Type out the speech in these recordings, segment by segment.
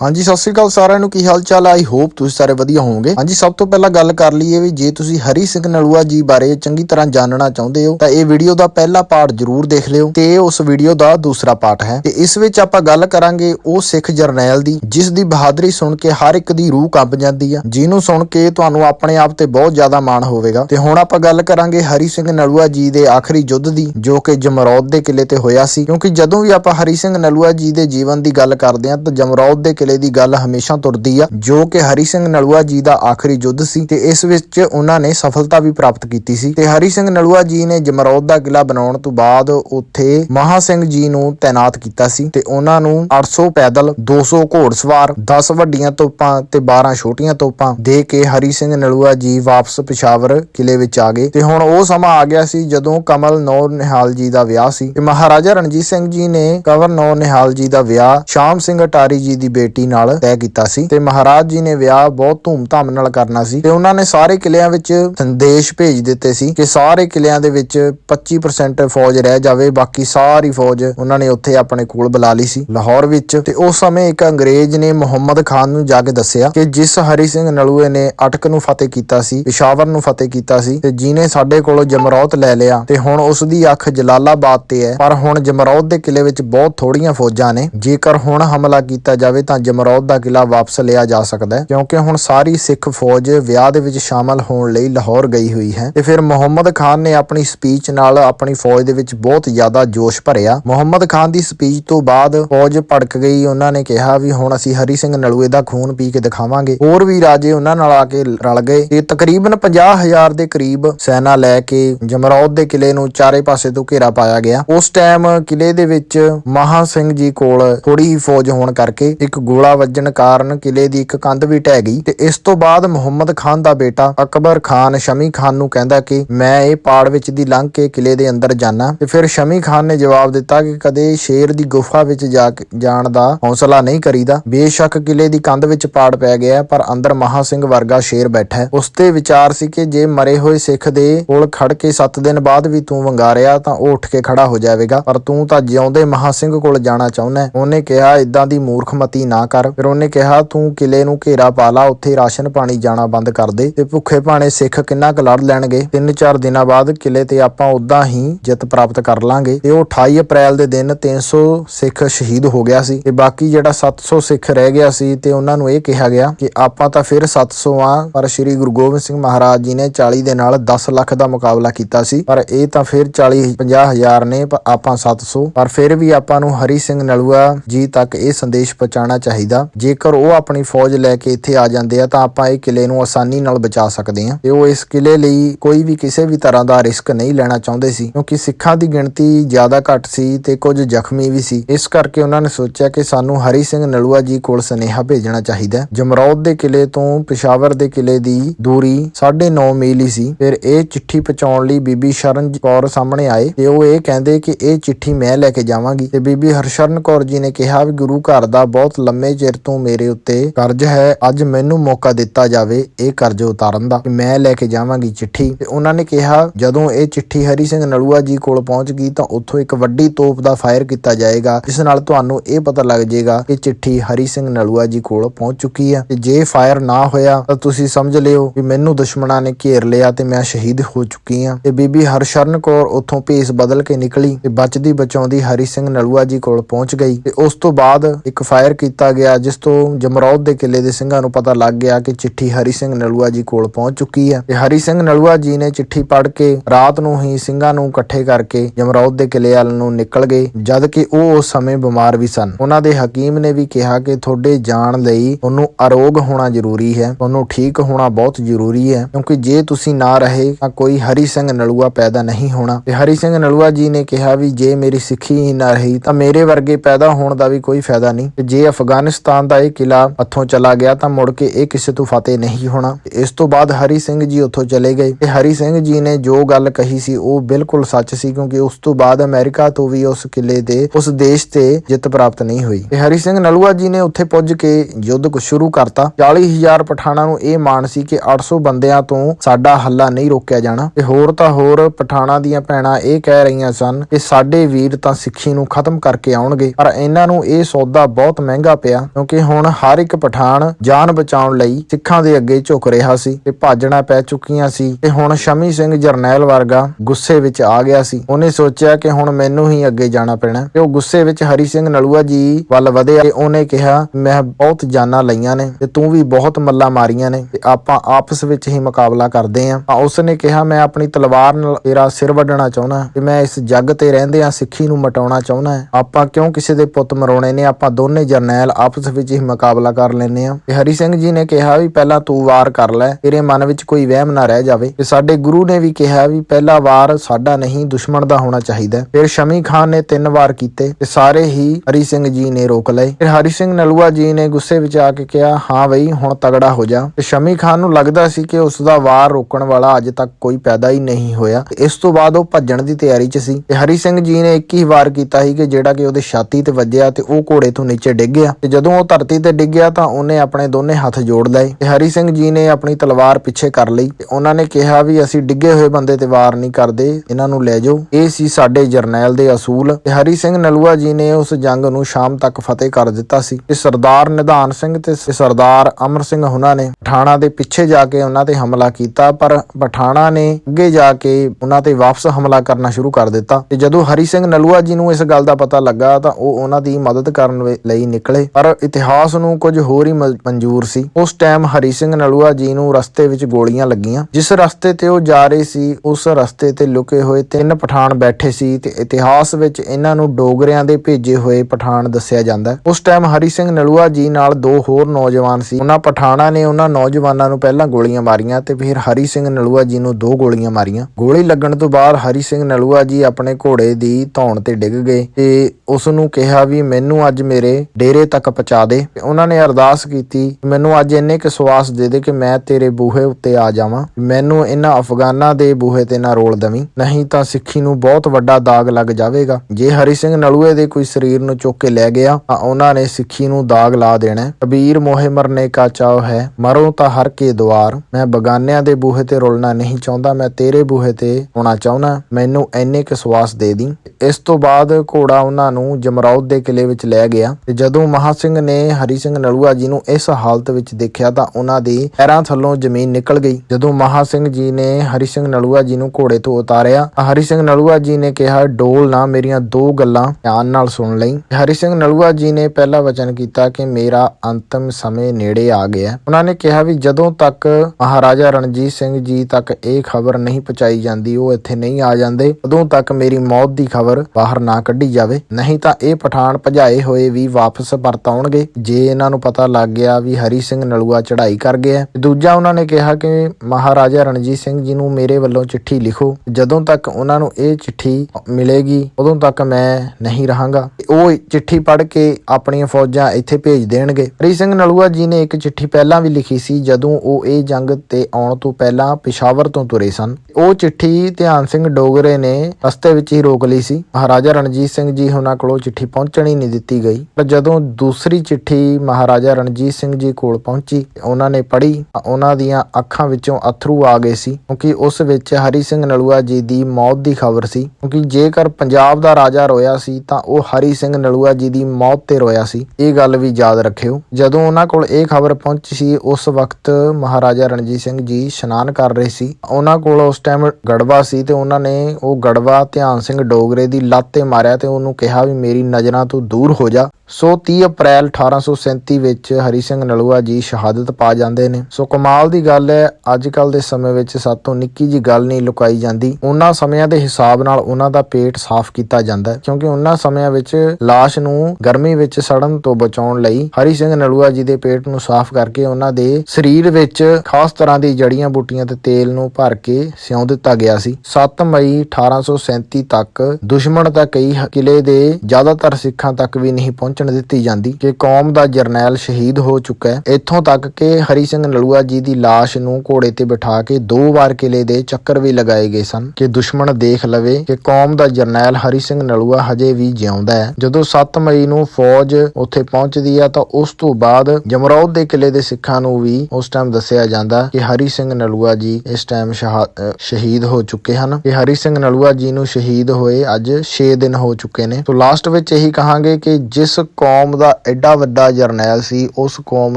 ਹਾਂਜੀ, ਸਤਿ ਸ੍ਰੀ ਅਕਾਲ ਸਾਰਿਆਂ ਨੂੰ। ਕੀ ਹਾਲ ਚਾਲ ਆਈ ਹੋਪ ਤੁਸੀਂ ਸਾਰੇ ਵਧੀਆ ਹੋਵੋਗੇ। ਹਾਂਜੀ, ਸਭ ਤੋਂ ਪਹਿਲਾਂ ਗੱਲ ਕਰ ਲਈਏ ਵੀ ਜੇ ਤੁਸੀਂ ਹਰੀ ਸਿੰਘ ਨਲੂਆ ਜੀ ਬਾਰੇ ਚੰਗੀ ਤਰ੍ਹਾਂ ਜਾਣਨਾ ਚਾਹੁੰਦੇ ਹੋ, ਤਾਂ ਇਹ ਵੀਡੀਓ ਦਾ ਪਹਿਲਾ ਪਾਰਟ ਜ਼ਰੂਰ ਦੇਖ ਲਿਓ ਤੇ ਉਸ ਵੀਡੀਓ ਦਾ ਦੂਸਰਾ ਪਾਰਟ ਹੈ। ਤੇ ਇਸ ਵਿੱਚ ਆਪਾਂ ਗੱਲ ਕਰਾਂਗੇ ਉਹ ਸਿੱਖ ਜਰਨੈਲ ਦੀ, ਜਿਸ ਦੀ ਬਹਾਦਰੀ ਸੁਣ ਕੇ ਹਰ ਇੱਕ ਦੀ ਰੂਹ ਕੰਬ ਜਾਂਦੀ ਆ, ਜਿਹਨੂੰ ਸੁਣ ਕੇ ਤੁਹਾਨੂੰ ਆਪਣੇ ਆਪ ਤੇ ਬਹੁਤ ਜ਼ਿਆਦਾ ਮਾਣ ਹੋਵੇਗਾ। ਤੇ ਹੁਣ ਆਪਾਂ ਗੱਲ ਕਰਾਂਗੇ ਹਰੀ ਸਿੰਘ ਨਲੂਆ ਜੀ ਦੇ ਆਖਰੀ ਯੁੱਧ ਦੀ, ਜੋ ਕਿ ਜਮਰੌਦ ਦੇ ਕਿਲੇ ਤੇ ਹੋਇਆ ਸੀ। ਕਿਉਂਕਿ ਜਦੋਂ ਵੀ ਆਪਾਂ ਹਰੀ ਸਿੰਘ ਨਲੂਆ ਜੀ ਦੇ ਜੀਵਨ ਦੀ ਗੱਲ ਕਰਦੇ ਹਾਂ, ਤਾਂ ਜਮਰੌਦ ਦੇ ਕਿਲੇ ਦੀ ਗੱਲ ਹਮੇਸ਼ਾ ਤੁਰਦੀ ਆ, ਜੋ ਕਿ ਹਰੀ ਸਿੰਘ ਨਲੂਆ ਜੀ ਦਾ ਆਖਰੀ ਯੁੱਧ ਸੀ ਤੇ ਇਸ ਵਿੱਚ ਉਹਨਾਂ ਨੇ ਸਫਲਤਾ ਵੀ ਪ੍ਰਾਪਤ ਕੀਤੀ ਸੀ। ਤੇ ਹਰੀ ਸਿੰਘ ਨਲੂਆ ਜੀ ਨੇ ਜਮਰੌਦ ਦਾ ਕਿਲਾ ਬਣਾਉਣ ਤੋਂ ਬਾਅਦ ਉੱਥੇ ਮਹਾ ਸਿੰਘ ਜੀ ਨੂੰ ਤਾਇਨਾਤ ਕੀਤਾ ਸੀ ਤੇ ਉਹਨਾਂ ਨੂੰ 800 ਪੈਦਲ 200 ਘੋੜਸਵਾਰ 10 ਵੱਡੀਆਂ ਤੋਪਾਂ ਤੇ 12 ਛੋਟੀਆਂ ਤੋਪਾਂ ਦੇ ਕੇ ਹਰੀ ਸਿੰਘ ਨਲੂਆ ਜੀ ਵਾਪਸ ਪਿਸ਼ਾਵਰ ਕਿਲੇ ਵਿੱਚ ਆ ਗਏ। ਤੇ ਹੁਣ ਉਹ ਸਮਾਂ ਆ ਗਿਆ ਸੀ ਜਦੋਂ ਕਮਲ ਨੌਰ ਨਿਹਾਲ ਜੀ ਦਾ ਵਿਆਹ ਸੀ ਤੇ ਮਹਾਰਾਜਾ ਰਣਜੀਤ ਸਿੰਘ ਜੀ ਨੇ ਕਵਰ ਨੌਰ ਨਿਹਾਲ ਜੀ ਦਾ ਵਿਆਹ ਸ਼ਾਮ ਸਿੰਘ ਅਟਾਰੀ ਜੀ ਦੀ ਬੇਟੀ ਨਾਲ ਤੈਅ ਕੀਤਾ ਸੀ ਤੇ ਮਹਾਰਾਜ ਜੀ ਨੇ ਵਿਆਹ ਬਹੁਤ ਧੂਮਧਾਮ ਨਾਲ ਕਰਨਾ ਸੀ ਤੇ ਉਹਨਾਂ ਨੇ ਸਾਰੇ ਕਿਲਿਆਂ ਵਿੱਚ ਸੰਦੇਸ਼ ਭੇਜ ਦਿੱਤੇ ਸੀ ਕਿ ਸਾਰੇ ਕਿਲਿਆਂ ਦੇ ਵਿੱਚ 25% ਫੌਜ ਰਹਿ ਜਾਵੇ, ਬਾਕੀ ਸਾਰੀ ਫੌਜ ਉਹਨਾਂ ਨੇ ਉੱਥੇ ਆਪਣੇ ਕੋਲ ਬੁਲਾ ਲਈ ਸੀ ਲਾਹੌਰ ਵਿੱਚ ਤੇ ਉਸ ਸਮੇਂ ਇੱਕ ਅੰਗਰੇਜ਼ ਨੇ ਮੁਹੰਮਦ ਖਾਨ ਨੂੰ ਜਾ ਕੇ ਦੱਸਿਆ ਕਿ ਜਿਸ ਹਰੀ ਸਿੰਘ ਨਲੂਏ ਨੇ ਅਟਕ ਨੂੰ ਫਤਿਹ ਕੀਤਾ ਸੀ, ਪਿਸ਼ਾਵਰ ਨੂੰ ਫਤਿਹ ਕੀਤਾ ਸੀ ਤੇ ਜਿਹਨੇ ਸਾਡੇ ਕੋਲੋਂ ਜਮਰੌਤ ਲੈ ਲਿਆ ਤੇ ਹੁਣ ਉਸ ਦੀ ਅੱਖ ਜਲਾਲਾਬਾਦ ਤੇ ਹੈ, ਪਰ ਹੁਣ ਜਮਰੌਤ ਦੇ ਕਿਲੇ ਵਿੱਚ ਬਹੁਤ ਥੋੜੀਆਂ ਫੌਜਾਂ ਨੇ, ਜੇਕਰ ਹੁਣ ਹਮਲਾ ਕੀਤਾ ਜਾਵੇ ਤਾਂ ਜਮਰੌਦ ਦਾ ਕਿਲਾ ਵਾਪਸ ਲਿਆ ਜਾ ਸਕਦਾ ਹੈ, ਕਿਉਂਕਿ ਹੁਣ ਸਾਰੀ ਸਿੱਖ ਫੌਜ ਵਿਆਹ ਦੇ ਵਿੱਚ ਸ਼ਾਮਲ ਹੋਣ ਲਈ ਲਾਹੌਰ ਗਈ ਹੋਈ ਹੈ। ਤੇ ਫਿਰ ਮੁਹੰਮਦ ਖਾਨ ਨੇ ਆਪਣੀ ਸਪੀਚ ਨਾਲ ਆਪਣੀ ਫੌਜ ਦੇ ਵਿੱਚ ਬਹੁਤ ਜ਼ਿਆਦਾ ਜੋਸ਼ ਭਰਿਆ। ਮੁਹੰਮਦ ਖਾਨ ਦੀ ਸਪੀਚ ਤੋਂ ਬਾਅਦ ਫੌਜ ਭੜਕ ਗਈ। ਉਹਨਾਂ ਨੇ ਕਿਹਾ ਵੀ ਹੁਣ ਅਸੀਂ ਹਰੀ ਸਿੰਘ ਨਲੂਏ ਦਾ ਖੂਨ ਪੀ ਕੇ ਦਿਖਾਵਾਂਗੇ। ਹੋਰ ਵੀ ਰਾਜੇ ਉਹਨਾਂ ਨਾਲ ਆ ਕੇ ਰਲ ਗਏ ਤੇ ਤਕਰੀਬਨ 50000 ਦੇ ਕਰੀਬ ਸੈਨਾ ਲੈ ਕੇ ਜਮਰੌਦ ਦੇ ਕਿਲੇ ਨੂੰ ਚਾਰੇ ਪਾਸੇ ਤੋਂ ਘੇਰਾ ਪਾਇਆ ਗਿਆ। ਉਸ ਟਾਈਮ ਕਿਲੇ ਦੇ ਵਿੱਚ ਮਹਾ ਸਿੰਘ ਜੀ ਕੋਲ ਥੋੜੀ ਹੀ ਫੌਜ ਹੋਣ ਕਰਕੇ ਇੱਕ ਗੋਲਾ ਵੱਜਣ ਕਾਰਨ ਕਿਲੇ ਦੀ ਇੱਕ ਕੰਧ ਵੀ ਢਹਿ ਗਈ ਤੇ ਇਸ ਤੋਂ ਬਾਅਦ ਮੁਹੰਮਦ ਖਾਨ ਦਾ ਬੇਟਾ ਅਕਬਰ ਖਾਨ ਸ਼ਮੀ ਖਾਨ ਨੂੰ ਕਹਿੰਦਾ ਕਿ ਮੈਂ ਇਹ ਪਾੜ ਵਿੱਚ ਦੀ ਲੰਘ ਕੇ ਕਿਲੇ ਦੇ ਅੰਦਰ ਜਾਣਾ ਤੇ ਫਿਰ ਸ਼ਮੀ ਖਾਨ ਨੇ ਜਵਾਬ ਦਿੱਤਾ ਕਿ ਕਦੇ ਸ਼ੇਰ ਦੀ ਗੁਫਾ ਵਿੱਚ ਜਾ ਕੇ ਜਾਣ ਦਾ ਹੌਸਲਾ ਨਹੀਂ ਕਰੀਦਾ। ਬੇਸ਼ੱਕ ਕਿਲੇ ਦੀ ਕੰਧ ਵਿੱਚ ਪਾੜ ਪੈ ਗਿਆ, ਪਰ ਅੰਦਰ ਮਹਾ ਸਿੰਘ ਵਰਗਾ ਸ਼ੇਰ ਬੈਠਾ ਹੈ। ਉਸ ਤੇ ਵਿਚਾਰ ਸੀ ਕਿ ਜੇ ਮਰੇ ਹੋਏ ਸਿੱਖ ਦੇ ਕੋਲ ਖੜ ਕੇ 7 ਦਿਨ ਬਾਅਦ ਵੀ ਤੂੰ ਵੰਗਾਰਿਆ ਤਾਂ ਉਹ ਉੱਠ ਕੇ ਖੜਾ ਹੋ ਜਾਵੇਗਾ। ਪਰ ਤੂੰ ਤਾਂ ਜਿਉਂਦੇ ਮਹਾ ਸਿੰਘ ਕੋਲ ਜਾਣਾ ਚਾਹੁੰਦਾ ਉਹਨੇ ਕਿਹਾ ਇਦਾਂ ਦੀ ਮੂਰਖਮਤੀ ਨਾ ਕਰ। ਫਿਰ ਉਹਨੇ ਕਿਹਾ, ਤੂੰ ਕਿਲੇ ਨੂੰ ਘੇਰਾ ਪਾ ਲਾ, ਉੱਥੇ ਰਾਸ਼ਨ ਪਾਣੀ ਜਾਣਾ ਬੰਦ ਕਰ ਦੇ। ਤੇ ਭੁੱਖੇ ਭਾਣੇ ਸਿੱਖ ਕਿੰਨਾ ਕੁ ਲੜ ਲੈਣਗੇ? 3-4 ਦਿਨਾਂ ਬਾਅਦ ਕਿਲੇ ਤੇ ਆਪਾਂ ਉਦਾਂ ਹੀ ਜਿੱਤ ਪ੍ਰਾਪਤ ਕਰ ਲਾਂਗੇ। ਤੇ ਉਹ 28 ਅਪ੍ਰੈਲ ਦੇ ਦਿਨ 300 ਸਿੱਖ ਸ਼ਹੀਦ ਹੋ ਗਿਆ ਸੀ। ਤੇ ਬਾਕੀ ਜਿਹੜਾ 700 ਸਿੱਖ ਰਹਿ ਗਿਆ ਸੀ ਤੇ ਉਹਨਾਂ ਨੂੰ ਇਹ ਕਿਹਾ ਗਿਆ ਕਿ ਆਪਾਂ ਤਾਂ ਫਿਰ 700 ਆ, ਪਰ ਸ੍ਰੀ ਗੁਰੂ ਗੋਬਿੰਦ ਸਿੰਘ ਮਹਾਰਾਜ ਜੀ ਨੇ 40 ਦੇ ਨਾਲ 10 ਲੱਖ ਦਾ ਮੁਕਾਬਲਾ ਕੀਤਾ ਸੀ। ਪਰ ਇਹ ਤਾਂ ਫਿਰ 40 50 ਹਜ਼ਾਰ ਨੇ ਪਰ ਆਪਾਂ 700 ਪਰ ਫਿਰ ਵੀ ਆਪਾਂ ਨੂੰ ਹਰੀ ਸਿੰਘ ਨਲੂਆ ਜੀ ਤੱਕ ਇਹ ਸੰਦੇਸ਼ ਪਹੁੰਚਾਉਣਾ ਚਾਹੀਦਾ। ਜੇਕਰ ਉਹ ਆਪਣੀ ਫੌਜ ਲੈ ਕੇ ਇੱਥੇ ਆ ਜਾਂਦੇ ਆ, ਤਾਂ ਆਪਾਂ ਇਹ ਕਿਲੇ ਨੂੰ ਆਸਾਨੀ ਨਾਲ ਬਚਾ ਸਕਦੇ ਹਾਂ। ਤੇ ਉਹ ਇਸ ਕਿਲੇ ਲਈ ਕੋਈ ਵੀ ਕਿਸੇ ਵੀ ਤਰ੍ਹਾਂ ਦਾ ਰਿਸਕ ਨਹੀਂ ਲੈਣਾ ਚਾਹੁੰਦੇ ਸੀ, ਕਿਉਂਕਿ ਸਿੱਖਾਂ ਦੀ ਗਿਣਤੀ ਜ਼ਿਆਦਾ ਘੱਟ ਸੀ ਤੇ ਕੁਝ ਜ਼ਖਮੀ ਵੀ ਸੀ। ਇਸ ਕਰਕੇ ਉਹਨਾਂ ਨੇ ਸੋਚਿਆ ਕਿ ਸਾਨੂੰ ਹਰੀ ਸਿੰਘ ਨਲੂਆ ਜੀ ਕੋਲ ਸੁਨੇਹਾ ਭੇਜਣਾ ਚਾਹੀਦਾ ਜਮਰੌਦ ਦੇ ਕਿਲੇ ਤੋਂ ਪਿਸ਼ਾਵਰ ਦੇ ਕਿਲੇ ਦੀ ਦੂਰੀ 9.5 ਮੀਲ ਹੀ ਸੀ। ਫਿਰ ਇਹ ਚਿੱਠੀ ਪਹੁੰਚਾਉਣ ਲਈ ਬੀਬੀ ਸ਼ਰਨ ਕੌਰ ਸਾਹਮਣੇ ਆਏ ਤੇ ਉਹ ਇਹ ਕਹਿੰਦੇ ਕਿ ਇਹ ਚਿੱਠੀ ਮੈਂ ਲੈ ਕੇ ਜਾਵਾਂਗੀ। ਤੇ ਬੀਬੀ ਹਰਸ਼ਰਨ ਕੌਰ ਜੀ ਨੇ ਕਿਹਾ ਵੀ ਗੁਰੂ ਘਰ ਦਾ ਬਹੁਤ ਲੰਮੇ ਚਿਰ ਤੋਂ ਮੇਰੇ ਉੱਤੇ ਕਰਜ਼ ਹੈ, ਅੱਜ ਮੈਨੂੰ ਮੌਕਾ ਦਿੱਤਾ ਜਾਵੇ, ਇਹ ਕਰਜ਼ ਉਤਾਰਨ ਦਾ। ਮੈਂ ਲੈ ਕੇ ਜਾਵਾਂਗੀ ਚਿੱਠੀ। ਤੇ ਉਹਨਾਂ ਨੇ ਕਿਹਾ, ਜਦੋਂ ਇਹ ਚਿੱਠੀ ਹਰੀ ਸਿੰਘ ਨਲੂਆ ਜੀ ਕੋਲ ਪਹੁੰਚ ਗਈ ਤਾਂ ਉੱਥੋਂ ਇੱਕ ਵੱਡੀ ਤੋਪ ਦਾ ਫਾਇਰ ਕੀਤਾ ਜਾਏਗਾ, ਜਿਸ ਨਾਲ ਤੁਹਾਨੂੰ ਇਹ ਪਤਾ ਲੱਗ ਜਾਏਗਾ ਕਿ ਚਿੱਠੀ ਹਰੀ ਸਿੰਘ ਨਲੂਆ ਜੀ ਕੋਲ ਪਹੁੰਚ ਚੁੱਕੀ ਹੈ। ਤੇ ਜੇ ਫਾਇਰ ਨਾ ਹੋਇਆ, ਤਾਂ ਤੁਸੀਂ ਸਮਝ ਲਿਓ ਕਿ ਮੈਨੂੰ ਦੁਸ਼ਮਣਾਂ ਨੇ ਘੇਰ ਲਿਆ ਤੇ ਮੈਂ ਸ਼ਹੀਦ ਹੋ ਚੁੱਕੀ ਹਾਂ। ਤੇ ਬੀਬੀ ਹਰਸ਼ਰਨ ਕੌਰ ਉੱਥੋਂ ਭੇਸ ਬਦਲ ਕੇ ਨਿਕਲੀ ਤੇ ਬਚਦੀ ਬਚਾਉਂਦੀ ਹਰੀ ਸਿੰਘ ਨਲੂਆ ਜੀ ਕੋਲ ਪਹੁੰਚ ਗਈ। ਤੇ ਉਸ ਤੋਂ ਬਾਅਦ ਇੱਕ ਫਾਇਰ ਕੀਤਾ ਗਿਆ, ਜਿਸ ਤੋਂ ਜਮਰੌਦ ਦੇ ਕਿਲੇ ਦੇ ਸਿੰਘਾਂ ਨੂੰ ਪਤਾ ਲੱਗ ਗਿਆ ਕਿ ਚਿੱਠੀ ਹਰੀ ਸਿੰਘ ਨਲੂਆ ਜੀ ਕੋਲ ਪਹੁੰਚ ਚੁੱਕੀ ਹੈ। ਤੇ ਹਰੀ ਸਿੰਘ ਨਲੂਆ ਜੀ ਨੇ ਚਿੱਠੀ ਪੜ੍ਹ ਕੇ ਰਾਤ ਨੂੰ ਹੀ ਸਿੰਘਾਂ ਨੂੰ ਇਕੱਠੇ ਕਰਕੇ ਜਮਰੌਦ ਦੇ ਕਿਲੇ ਵੱਲ ਨੂੰ ਨਿਕਲ ਗਏ, ਜਦ ਕਿ ਉਹ ਉਸ ਸਮੇਂ ਬਿਮਾਰ ਵੀ ਸਨ। ਉਹਨਾਂ ਦੇ ਹਕੀਮ ਨੇ ਵੀ ਕਿਹਾ ਕਿ ਤੁਹਾਡੇ ਜਾਣ ਲਈ ਤੁਹਾਨੂੰ ਅਰੋਗ ਹੋਣਾ ਜ਼ਰੂਰੀ ਹੈ, ਤੁਹਾਨੂੰ ਠੀਕ ਹੋਣਾ ਬਹੁਤ ਜ਼ਰੂਰੀ ਹੈ, ਕਿਉਂਕਿ ਜੇ ਤੁਸੀਂ ਨਾ ਰਹੇ ਤਾਂ ਕੋਈ ਹਰੀ ਸਿੰਘ ਨਲੂਆ ਪੈਦਾ ਨਹੀਂ ਹੋਣਾ। ਤੇ ਹਰੀ ਸਿੰਘ ਨਲੂਆ ਜੀ ਨੇ ਕਿਹਾ ਵੀ ਜੇ ਮੇਰੀ ਸਿੱਖੀ ਹੀ ਨਾ ਰਹੀ ਤਾਂ ਮੇਰੇ ਵਰਗੇ ਪੈਦਾ ਹੋਣ ਦਾ ਵੀ ਕੋਈ ਫਾਇਦਾ ਨਹੀਂ। ਤੇ ਜੇ ਅਫਗਾਨ ਅਫਗਾਨਿਸਤਾਨ ਦਾ ਇਹ ਕਿਲਾ ਹੱਥੋਂ ਚਲਾ ਗਿਆ ਤਾਂ ਮੁੜ ਕੇ ਇਹ ਕਿਸੇ ਤੋਂ ਫਤਿਹ ਨਹੀਂ ਹੋਣਾ। ਇਸ ਤੋਂ ਬਾਅਦ ਹਰੀ ਸਿੰਘ ਜੀ ਉੱਥੋਂ ਚਲੇ ਗਏ। ਤੇ ਹਰੀ ਸਿੰਘ ਜੀ ਨੇ ਜੋ ਗੱਲ ਕਹੀ ਸੀ ਉਹ ਬਿਲਕੁਲ ਸੱਚ ਸੀ ਕਿਉਂਕਿ ਉਸ ਤੋਂ ਬਾਅਦ ਅਮਰੀਕਾ ਤੋਂ ਵੀ ਉਸ ਕਿਲੇ ਦੇ, ਉਸ ਦੇਸ਼ ਤੇ ਜਿੱਤ ਪ੍ਰਾਪਤ ਨਹੀਂ ਹੋਈ। ਤੇ ਹਰੀ ਸਿੰਘ ਨਲੂਆ ਜੀ ਨੇ ਉੱਥੇ ਪੁੱਜ ਕੇ ਯੁੱਧ ਸ਼ੁਰੂ ਕਰਤਾ। 40000 ਪਠਾਣਾ ਨੂੰ ਇਹ ਮਾਣ ਸੀ ਕਿ 800 ਬੰਦਿਆਂ ਤੋਂ ਸਾਡਾ ਹੱਲਾ ਨਹੀਂ ਰੋਕਿਆ ਜਾਣਾ। ਤੇ ਹੋਰ ਤਾਂ ਹੋਰ ਪਠਾਣਾ ਦੀਆਂ ਭੈਣਾਂ ਇਹ ਕਹਿ ਰਹੀਆਂ ਸਨ ਕਿ ਸਾਡੇ ਵੀਰ ਤਾਂ ਸਿੱਖੀ ਨੂੰ ਖਤਮ ਕਰਕੇ ਆਉਣਗੇ, ਪਰ ਇਹਨਾਂ ਨੂੰ ਇਹ ਸੌਦਾ ਬਹੁਤ ਮਹਿੰਗਾ ਪਿਆ। ਪਿਆ ਕਿਉਂਕਿ ਹੁਣ ਹਰ ਇੱਕ ਪਠਾਨ ਜਾਨ ਬਚਾਉਣ ਲਈ ਸਿੱਖਾਂ ਦੇ ਅੱਗੇ ਝੁਕ ਰਿਹਾ ਸੀ ਤੇ ਭਾਜਣਾ ਪੈ ਚੁੱਕੀਆਂ ਸੀ ਤੇ ਹੁਣ ਸ਼ਮੀ ਸਿੰਘ ਜਰਨੈਲ ਵਰਗਾ ਗੁੱਸੇ ਵਿੱਚ ਆ ਗਿਆ ਸੀ। ਉਹਨੇ ਸੋਚਿਆ ਕਿ ਹੁਣ ਮੈਨੂੰ ਹੀ ਅੱਗੇ ਜਾਣਾ ਪੈਣਾ ਤੇ ਉਹ ਗੁੱਸੇ ਵਿੱਚ ਹਰੀ ਸਿੰਘ ਨਲੂਆ ਜੀ ਵੱਲ ਵਧਿਆ ਤੇ ਉਹਨੇ ਕਿਹਾ, ਮੈਂ ਬਹੁਤ ਜਾਨਾਂ ਲਈਆਂ ਨੇ ਤੇ ਤੂੰ ਵੀ ਬਹੁਤ ਮੱਲਾਂ ਮਾਰੀਆਂ ਨੇ ਤੇ ਆਪਾਂ ਆਪਸ ਵਿੱਚ ਹੀ ਮੁਕਾਬਲਾ ਕਰਦੇ ਆਂ। ਤਾਂ ਉਸਨੇ ਕਿਹਾ, ਮੈਂ ਆਪਣੀ ਤਲਵਾਰ ਨਾਲ ਤੇਰਾ ਸਿਰ ਵੱਢਣਾ ਚਾਹੁੰਦਾ ਤੇ ਮੈਂ ਇਸ ਜੱਗ ਤੇ ਰਹਿੰਦੇ ਆ, ਸਿੱਖੀ ਨੂੰ ਮਟਾਉਣਾ ਚਾਹੁੰਦਾ ਆਪਾਂ ਕਿਉਂ ਕਿਸੇ ਦੇ ਪੁੱਤ ਮਰਾਉਣੇ ਨੇ? ਆਪਾਂ ਦੋਨੇ ਜਰਨੈਲ ਆਪਸ ਵਿੱਚ ਹੀ ਮੁਕਾਬਲਾ ਕਰ ਲੈਂਦੇ ਆ ਤੇ ਹਰੀ ਸਿੰਘ ਜੀ ਨੇ ਕਿਹਾ ਵੀ ਪਹਿਲਾਂ ਤੂੰ ਵਾਰ ਕਰ ਲੈ, ਤੇਰੇ ਮਨ ਵਿੱਚ ਕੋਈ ਵਹਿਮ ਨਾ ਰਹਿ ਜਾਵੇ। ਤੇ ਸਾਡੇ ਗੁਰੂ ਨੇ ਵੀ ਕਿਹਾ ਵੀ ਪਹਿਲਾ ਵਾਰ ਸਾਡਾ ਨਹੀਂ, ਦੁਸ਼ਮਣ ਦਾ ਹੋਣਾ ਚਾਹੀਦਾ ਫਿਰ ਸ਼ਮੀ ਖਾਨ ਨੇ ਤਿੰਨ ਵਾਰ ਕੀਤੇ ਤੇ ਸਾਰੇ ਹੀ ਹਰੀ ਸਿੰਘ ਜੀ ਨੇ ਰੋਕ ਲਏ। ਫਿਰ ਹਰੀ ਸਿੰਘ ਨਲੂਆ ਜੀ ਨੇ ਗੁੱਸੇ ਵਿੱਚ ਆ ਕੇ ਕਿਹਾ, ਹਾਂ ਬਈ, ਹੁਣ ਤਗੜਾ ਹੋ ਜਾ। ਤੇ ਸ਼ਮੀ ਖਾਨ ਨੂੰ ਲੱਗਦਾ ਸੀ ਕਿ ਉਸ ਦਾ ਵਾਰ ਰੋਕਣ ਵਾਲਾ ਅੱਜ ਤੱਕ ਕੋਈ ਪੈਦਾ ਹੀ ਨਹੀਂ ਹੋਇਆ। ਇਸ ਤੋਂ ਬਾਅਦ ਉਹ ਭੱਜਣ ਦੀ ਤਿਆਰੀ 'ਚ ਸੀ। ਤੇ ਹਰੀ ਸਿੰਘ ਜੀ ਨੇ ਇੱਕ ਹੀ ਵਾਰ ਕੀਤਾ ਸੀ ਕਿ ਜਿਹੜਾ ਕਿ ਉਹਦੇ ਛਾਤੀ ਤੇ ਵੱਜਿਆ ਤੇ ਉਹ ਘੋੜੇ ਤੋਂ ਨੀਚੇ ਡਿੱਗ ਗਿਆ। ਤੇ ਜਦੋਂ ਉਹ ਧਰਤੀ ਤੇ ਡਿੱਗਿਆ ਤਾਂ ਉਹਨੇ ਆਪਣੇ ਦੋਨੇ ਹੱਥ ਜੋੜ ਲਏ ਤੇ ਹਰੀ ਸਿੰਘ ਜੀ ਨੇ ਆਪਣੀ ਤਲਵਾਰ ਪਿੱਛੇ ਕਰ ਲਈ ਤੇ ਉਹਨਾਂ ਨੇ ਕਿਹਾ ਵੀ ਅਸੀਂ ਡਿੱਗੇ ਹੋਏ ਬੰਦੇ ਤੇ ਵਾਰ ਨਹੀਂ ਕਰਦੇ, ਇਹਨਾਂ ਨੂੰ ਲੈ ਜਾਓ। ਇਹ ਸੀ ਸਾਡੇ ਜਰਨੈਲ ਦੇ ਅਸੂਲ ਤੇ ਹਰੀ ਸਿੰਘ ਨਲੂਆ ਜੀ ਨੇ ਉਸ ਜੰਗ ਨੂੰ ਸ਼ਾਮ ਤੱਕ ਫਤਿਹ ਕਰ ਦਿੱਤਾ ਸੀ ਤੇ ਸਰਦਾਰ ਨਿਧਾਨ ਸਿੰਘ ਤੇ ਸਰਦਾਰ ਅਮਰ ਸਿੰਘ ਉਹਨਾਂ ਨੇ ਪਠਾਣਾ ਦੇ ਪਿੱਛੇ ਜਾ ਕੇ ਉਹਨਾਂ ਤੇ ਹਮਲਾ ਕੀਤਾ, ਪਰ ਪਠਾਣਾ ਨੇ ਅੱਗੇ ਜਾ ਕੇ ਉਹਨਾਂ ਤੇ ਵਾਪਸ ਹਮਲਾ ਕਰਨਾ ਸ਼ੁਰੂ ਕਰ ਦਿੱਤਾ ਤੇ ਜਦੋਂ ਹਰੀ ਸਿੰਘ ਨਲੂਆ ਜੀ ਨੂੰ ਇਸ ਗੱਲ ਦਾ ਪਤਾ ਲੱਗਾ ਤਾਂ ਉਹ ਉਹਨਾਂ ਦੀ ਮਦਦ ਕਰਨ ਲਈ ਨਿਕਲੇ। ਪਰ ਇਤਿਹਾਸ ਨੂੰ ਕੁਝ ਹੋਰ ਹੀ ਮਨਜ਼ੂਰ ਸੀ। ਉਸ ਟਾਈਮ ਹਰੀ ਸਿੰਘ ਨਲੂਆ ਜੀ ਨੂੰ ਰਸਤੇ ਵਿੱਚ ਗੋਲੀਆਂ ਲੱਗੀਆਂ। ਜਿਸ ਰਸਤੇ ਤੇ ਉਹ ਜਾ ਰਹੇ ਸੀ, ਉਸ ਰਸਤੇ ਤੇ ਲੁਕੇ ਹੋਏ ਤਿੰਨ ਪਠਾਨ ਬੈਠੇ ਸੀ ਤੇ ਇਤਿਹਾਸ ਵਿੱਚ ਇਹਨਾਂ ਨੂੰ ਡੋਗਰਿਆਂ ਦੇ ਭੇਜੇ ਹੋਏ ਪਠਾਨ ਦੱਸਿਆ ਜਾਂਦਾ ਉਸ ਟਾਈਮ ਹਰੀ ਸਿੰਘ ਨਲੂਆ ਜੀ ਨਾਲ ਦੋ ਹੋਰ ਨੌਜਵਾਨ ਸੀ। ਉਹਨਾਂ ਪਠਾਣਾ ਨੇ ਉਹਨਾਂ ਨੌਜਵਾਨਾਂ ਨੂੰ ਪਹਿਲਾਂ ਗੋਲੀਆਂ ਮਾਰੀਆਂ ਤੇ ਫਿਰ ਹਰੀ ਸਿੰਘ ਨਲੂਆ ਜੀ ਨੂੰ ਦੋ ਗੋਲੀਆਂ ਮਾਰੀਆਂ। ਗੋਲੀ ਲੱਗਣ ਤੋਂ ਬਾਅਦ ਹਰੀ ਸਿੰਘ ਨਲੂਆ ਜੀ ਆਪਣੇ ਘੋੜੇ ਦੀ ਧੌਣ ਤੇ ਡਿੱਗ ਗਏ ਤੇ ਉਸ ਨੂੰ ਕਿਹਾ ਵੀ, ਮੈਨੂੰ ਅੱਜ ਮੇਰੇ ਡੇਰੇ ਤੱਕ ਤੱਕ ਪਹੁੰਚਾ ਦੇ। ਉਹਨਾਂ ਨੇ ਅਰਦਾਸ ਕੀਤੀ, ਮੈਨੂੰ ਅੱਜ ਇੰਨੇ ਕੁ ਸਵਾਸ ਦੇ ਦੇ ਕਿ ਮੈਂ ਤੇਰੇ ਬੂਹੇ ਉੱਤੇ ਆ ਜਾਵਾਂ। ਮੈਨੂੰ ਇਹਨਾਂ ਅਫਗਾਨਾਂ ਦੇ ਬੂਹੇ ਤੇ ਨਾ ਰੋਲ ਦਵੀਂ। ਨਹੀਂ ਤਾਂ ਸਿੱਖੀ ਨੂੰ ਬਹੁਤ ਵੱਡਾ ਦਾਗ ਲੱਗ ਜਾਵੇਗਾ। ਜੇ ਹਰੀ ਸਿੰਘ ਨਲੂਏ ਦੇ ਕੋਈ ਸਰੀਰ ਨੂੰ ਚੁੱਕ ਕੇ ਲੈ ਗਿਆ, ਤਾਂ ਉਹਨਾਂ ਨੇ ਸਿੱਖੀ ਨੂੰ ਦਾਗ ਲਾ ਦੇਣਾ ਕਬੀਰ ਮੋਹਿ ਮਰਨੇ ਕਾ ਚਾਉ ਹੈ, ਮਰੋ ਤਾਂ ਹਰ ਕੇ ਦੁਆਰ। ਮੈਂ ਬਗਾਨਿਆਂ ਦੇ ਬੂਹੇ ਤੇ ਰੋਲਣਾ ਨਹੀਂ ਚਾਹੁੰਦਾ, ਮੈਂ ਤੇਰੇ ਬੂਹੇ ਤੇ ਹੋਣਾ ਚਾਹੁੰਦਾ। ਮੈਨੂੰ ਇੰਨੇ ਕੁ ਸਵਾਸ ਦੇ ਦੀ। ਇਸ ਤੋਂ ਬਾਅਦ ਘੋੜਾ ਉਹਨਾਂ ਨੂੰ ਜਮਰੌਦ ਦੇ ਕਿਲੇ ਵਿੱਚ ਲੈ ਗਿਆ ਤੇ ਜਦੋਂ ਮਹਾ ਸਿੰਘ ਨੇ ਹਰੀ ਸਿੰਘ ਨਲੂਆ ਜੀ ਨੂੰ ਇਸ ਹਾਲਤ ਵਿੱਚ ਦੇਖਿਆ ਤਾਂ ਉਹਨਾਂ ਦੀ ਪੈਰਾਂ ਥੱਲੋਂ ਜ਼ਮੀਨ ਨਿਕਲ ਗਈ। ਜਦੋਂ ਮਹਾ ਸਿੰਘ ਜੀ ਨੇ ਹਰੀ ਸਿੰਘ ਨਲੂਆ ਜੀ ਨੂੰ ਘੋੜੇ ਤੋਂ ਉਤਾਰਿਆ ਹਰੀ ਸਿੰਘ ਨਲੂਆ ਜੀ ਨੇ ਕਿਹਾ, ਡੋਲ ਨਾ ਮੇਰੀਆਂ ਦੋ ਗੱਲਾਂ ਧਿਆਨ ਨਾਲ ਸੁਣ ਲਈ। ਹਰੀ ਸਿੰਘ ਨਲੂਆ ਜੀ ਨੇ ਪਹਿਲਾ ਵਚਨ ਕੀਤਾ ਕਿ ਮੇਰਾ ਅੰਤਮ ਸਮੇਂ ਨੇੜੇ ਆ ਗਿਆ। ਉਹਨਾਂ ਨੇ ਕਿਹਾ ਵੀ ਜਦੋਂ ਤੱਕ ਮਹਾਰਾਜਾ ਰਣਜੀਤ ਸਿੰਘ ਜੀ ਤੱਕ ਇਹ ਖਬਰ ਨਹੀਂ ਪਹੁੰਚਾਈ ਜਾਂਦੀ, ਉਹ ਇੱਥੇ ਨਹੀਂ ਆ ਜਾਂਦੇ। ਉਦੋਂ ਤੱਕ ਮੇਰੀ ਮੌਤ ਦੀ ਖਬਰ ਬਾਹਰ ਨਾ ਕੱਢੀ ਜਾਵੇ। ਨਹੀਂ ਤਾਂ ਇਹ ਪਠਾਨ ਭਜਾਏ ਹੋਏ ਵੀ ਵਾਪਸ ਪਰਤ ਆਉਣਗੇ ਜੇ ਇਹਨਾਂ ਨੂੰ ਪਤਾ ਲੱਗ ਗਿਆ ਵੀ ਹਰੀ ਸਿੰਘ ਨਲੂਆ ਚੜ੍ਹਾਈ ਕਰ ਗਿਆ ਦੂਜਾ ਉਹਨਾਂ ਨੇ ਕਿਹਾ ਕਿ ਮਹਾਰਾਜਾ ਰਣਜੀਤ ਸਿੰਘ ਜੀ ਨੂੰ ਮੇਰੇ ਵੱਲੋਂ ਚਿੱਠੀ ਲਿਖੋ। ਜਦੋਂ ਤੱਕ ਉਹਨਾਂ ਨੂੰ ਇਹ ਚਿੱਠੀ ਮਿਲੇਗੀ, ਉਦੋਂ ਤੱਕ ਮੈਂ ਨਹੀਂ ਰਹਾਂਗਾ। ਉਹ ਚਿੱਠੀ ਪੜ੍ਹ ਕੇ ਆਪਣੀਆਂ ਫੌਜਾਂ ਇੱਥੇ ਭੇਜ ਦੇਣਗੇ। ਹਰੀ ਸਿੰਘ ਨਲੂਆ ਜੀ ਨੇ ਇੱਕ ਚਿੱਠੀ ਪਹਿਲਾਂ ਵੀ ਲਿਖੀ ਸੀ, ਜਦੋਂ ਉਹ ਇਹ ਜੰਗ ਤੇ ਆਉਣ ਤੋਂ ਪਹਿਲਾਂ ਪਿਸ਼ਾਵਰ ਤੋਂ ਤੁਰੇ ਸਨ। ਉਹ ਚਿੱਠੀ ਧਿਆਨ ਸਿੰਘ ਡੋਗਰੇ ਨੇ ਰਸਤੇ ਵਿੱਚ ਹੀ ਰੋਕ ਲਈ ਸੀ। ਮਹਾਰਾਜਾ ਰਣਜੀਤ ਸਿੰਘ ਜੀ ਉਹਨਾਂ ਕੋਲੋਂ ਚਿੱਠੀ ਪਹੁੰਚਣੀ ਨਹੀਂ ਦਿੱਤੀ ਗਈ। ਪਰ ਜਦੋਂ ਦੂਸਰੀ ਚਿੱਠੀ ਮਹਾਰਾਜਾ ਰਣਜੀਤ ਸਿੰਘ ਜੀ ਕੋਲ ਪਹੁੰਚੀ। ਉਹਨਾਂ ਨੇ ਪੜ੍ਹੀ। ਉਹਨਾਂ ਦੀਆਂ ਅੱਖਾਂ ਵਿੱਚੋਂ ਅਥਰੂ ਆ ਗਏ ਸੀ, ਕਿਉਂਕਿ ਉਸ ਵਿੱਚ ਹਰੀ ਸਿੰਘ ਨਲੂਆ ਜੀ ਦੀ ਮੌਤ ਦੀ ਖਬਰ ਸੀ। ਕਿਉਂਕਿ ਜੇਕਰ ਪੰਜਾਬ ਦਾ ਰਾਜਾ ਰੋਇਆ ਸੀ, ਤਾਂ ਉਹ ਹਰੀ ਸਿੰਘ ਨਲੂਆ ਜੀ ਦੀ ਮੌਤ ਤੇ ਰੋਇਆ ਸੀ। ਇਹ ਗੱਲ ਵੀ ਯਾਦ ਰੱਖਿਓ। ਜਦੋਂ ਉਹਨਾਂ ਕੋਲ ਇਹ ਖਬਰ ਪਹੁੰਚੀ ਸੀ, ਉਸ ਵਕਤ ਮਹਾਰਾਜਾ ਰਣਜੀਤ ਸਿੰਘ ਜੀ ਇਸ਼ਨਾਨ ਕਰ ਰਹੇ ਸੀ। ਉਹਨਾਂ ਕੋਲ ਉਸ ਟਾਈਮ ਗੜਵਾ ਸੀ ਤੇ ਉਹਨਾਂ ਨੇ ਉਹ ਗੜਵਾ ਧਿਆਨ ਸਿੰਘ ਡੋਗਰੇ ਦੀ ਲੱਤ ਤੇ ਮਾਰਿਆ ਤੇ ਉਹਨੂੰ ਕਿਹਾ ਵੀ, ਮੇਰੀ ਨਜ਼ਰਾਂ ਤੋਂ ਦੂਰ ਹੋ ਜਾ। ਸੋ 30 ਅਪ੍ਰੈਲ 1837 ਵਿੱਚ ਹਰੀ ਸਿੰਘ ਨਲੂਆ ਜੀ ਸ਼ਹਾਦਤ ਪਾ ਜਾਂਦੇ ਨੇ। ਸੋ ਕਮਾਲ ਦੀ ਗੱਲ ਹੈ ਅੱਜ ਕੱਲ ਦੇ ਸਮੇਂ ਵਿੱਚ ਸਾਤੋਂ ਨਿੱਕੀ ਜੀ ਗੱਲ ਨਹੀਂ ਲੁਕਾਈ ਜਾਂਦੀ। ਉਹਨਾਂ ਸਮਿਆਂ ਦੇ ਹਿਸਾਬ ਨਾਲ ਉਹਨਾਂ ਦਾ ਪੇਟ ਸਾਫ਼ ਕੀਤਾ ਜਾਂਦਾ ਹੈ, ਕਿਉਂਕਿ ਉਹਨਾਂ ਸਮਿਆਂ ਵਿੱਚ ਲਾਸ਼ ਨੂੰ ਗਰਮੀ ਵਿੱਚ ਸੜਨ ਤੋਂ ਬਚਾਉਣ ਲਈ ਹਰੀ ਸਿੰਘ ਨਲੂਆ ਜੀ ਦੇ ਪੇਟ ਨੂੰ ਸਾਫ਼ ਕਰਕੇ ਉਹਨਾਂ ਦੇ ਸਰੀਰ ਵਿੱਚ ਖਾਸ ਤਰ੍ਹਾਂ ਦੀ ਜੜੀਆਂ ਬੂਟੀਆਂ ਤੇ ਤੇਲ ਨੂੰ ਭਰ ਕੇ ਸਿਉਂ ਦਿੱਤਾ ਗਿਆ ਸੀ। 7 ਮਈ 1837 ਤੱਕ ਦੁਸ਼ਮਣ ਤਾਂ ਕਈ ਹ- ਕਿਲੇ ਦੇ ਜ਼ਿਆਦਾਤਰ ਸਿੱਖਾਂ ਤੱਕ ਵੀ ਨਹੀਂ ਪਹੁੰਚ। ਪਹੁੰਚਣ ਦਿੱਤੀ ਜਾਂਦੀ ਕਿ ਕੌਮ ਦਾ ਜਰਨੈਲ ਸ਼ਹੀਦ ਹੋ ਚੁੱਕਾ ਹੈ। ਇੱਥੋਂ ਤੱਕ ਕਿ ਹਰੀ ਸਿੰਘ ਨਲੂਆ ਜੀ ਦੀ ਲਾਸ਼ ਨੂੰ ਘੋੜੇ ਤੇ ਬਿਠਾ ਕੇ ਦੋ ਵਾਰ ਕਿਲੇ ਦੇ ਚੱਕਰ ਵੀ ਲਗਾਏ ਗਏ ਸਨ ਕਿ ਦੁਸ਼ਮਣ ਦੇਖ ਲਵੇ ਕਿ ਕੌਮ ਦਾ ਜਰਨੈਲ ਹਰੀ ਸਿੰਘ ਨਲੂਆ ਹਜੇ ਵੀ ਜਿਉਂਦਾ ਹੈ। ਜਦੋਂ 7 ਮਈ ਨੂੰ ਫੌਜ ਉੱਥੇ ਪਹੁੰਚਦੀ ਆ ਤਾਂ ਉਸ ਤੋਂ ਬਾਅਦ ਜਮਰੌਦ ਦੇ ਕਿਲੇ ਦੇ ਸਿੱਖਾਂ ਨੂੰ ਵੀ ਉਸ ਟਾਈਮ ਦੱਸਿਆ ਜਾਂਦਾ ਕਿ ਹਰੀ ਸਿੰਘ ਨਲੂਆ ਜੀ ਇਸ ਟਾਈਮ ਸ਼ਹਾ- ਸ਼ਹੀਦ ਹੋ ਚੁੱਕੇ ਹਨ। ਕਿ ਹਰੀ ਸਿੰਘ ਨਲੂਆ ਜੀ ਨੂੰ ਸ਼ਹੀਦ ਹੋਏ ਅੱਜ 6 ਦਿਨ ਹੋ ਚੁੱਕੇ ਨੇ। ਸੋ ਲਾਸਟ ਵਿੱਚ ਇਹੀ ਕਹਾਂਗੇ ਕਿ ਜਿਸ ਕੌਮ ਦਾ ਐਡਾ ਵੱਡਾ ਜਰਨੈਲ ਸੀ, ਉਸ ਕੌਮ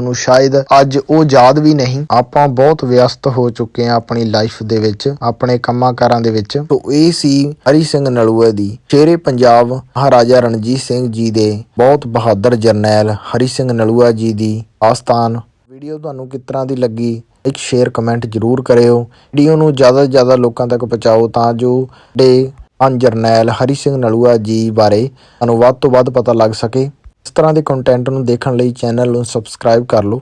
ਨੂੰ ਸ਼ਾਇਦ ਅੱਜ ਉਹ ਯਾਦ ਵੀ ਨਹੀਂ। ਆਪਾਂ ਬਹੁਤ ਵਿਅਸਤ ਹੋ ਚੁੱਕੇ ਹਾਂ ਆਪਣੀ ਲਾਈਫ ਦੇ ਵਿੱਚ, ਆਪਣੇ ਕੰਮਾਂ ਕਾਰਾਂ ਦੇ ਵਿੱਚ। ਤੋਂ ਇਹ ਸੀ ਹਰੀ ਸਿੰਘ ਨਲੂਆ ਦੀ, ਸ਼ੇਰੇ ਪੰਜਾਬ ਮਹਾਰਾਜਾ ਰਣਜੀਤ ਸਿੰਘ ਜੀ ਦੇ ਬਹੁਤ ਬਹਾਦਰ ਜਰਨੈਲ ਹਰੀ ਸਿੰਘ ਨਲੂਆ ਜੀ ਦੀ ਆਸਥਾਨ। ਵੀਡੀਓ ਤੁਹਾਨੂੰ ਕਿਸ ਤਰ੍ਹਾਂ ਦੀ ਲੱਗੀ, ਇੱਕ ਸ਼ੇਅਰ ਕਮੈਂਟ ਜ਼ਰੂਰ ਕਰਿਓ। ਵੀਡੀਓ ਨੂੰ ਜ਼ਿਆਦਾ ਤੋਂ ਜ਼ਿਆਦਾ ਲੋਕਾਂ ਤੱਕ ਪਹੁੰਚਾਓ ਤਾਂ ਜੋ ਡੇ ਅਨ ਜਰਨੈਲ ਹਰੀ ਸਿੰਘ ਨਲੂਆ ਜੀ ਬਾਰੇ ਤੁਹਾਨੂੰ ਵੱਧ ਤੋਂ ਵੱਧ ਪਤਾ ਲੱਗ ਸਕੇ। ਇਸ ਤਰ੍ਹਾਂ ਦੇ ਕੰਟੈਂਟ ਨੂੰ ਦੇਖਣ ਲਈ ਚੈਨਲ ਨੂੰ ਸਬਸਕ੍ਰਾਈਬ ਕਰ ਲਓ।